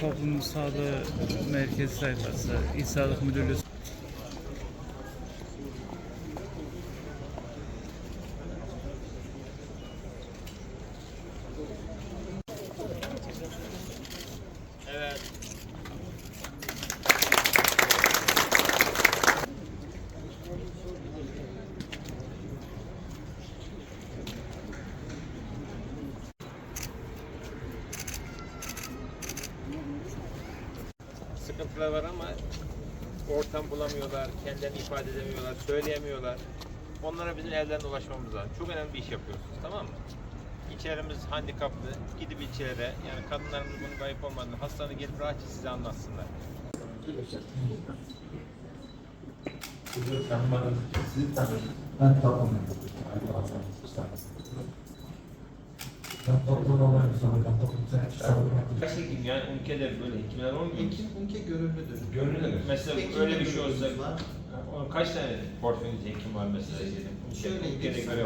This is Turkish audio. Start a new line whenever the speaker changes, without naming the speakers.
Toplum Sağlığı Merkez sayfası, İl Sağlık Müdürlüğü
Sıkıntılar var ama ortam bulamıyorlar, kendilerini ifade edemiyorlar, söyleyemiyorlar. Onlara bizim elden ulaşmamız lazım. Çok önemli bir iş yapıyorsunuz, tamam mı? İlçelerimiz handikaplı. Gidip ilçelere, yani kadınlarımız bunun kayıp olmadığını, hastalarını gelip rahatça size anlatsınlar.
Ben
hekim yani ülkede böyle hekimler olmuyor.
Hekim ülke gönüllüdür.
Gönüllü Mesela
Hekim
öyle bir şey olsa
var.
kaç tane portföyünüzde hekim var mesela?
Şöyle
ülkede
bir-
görev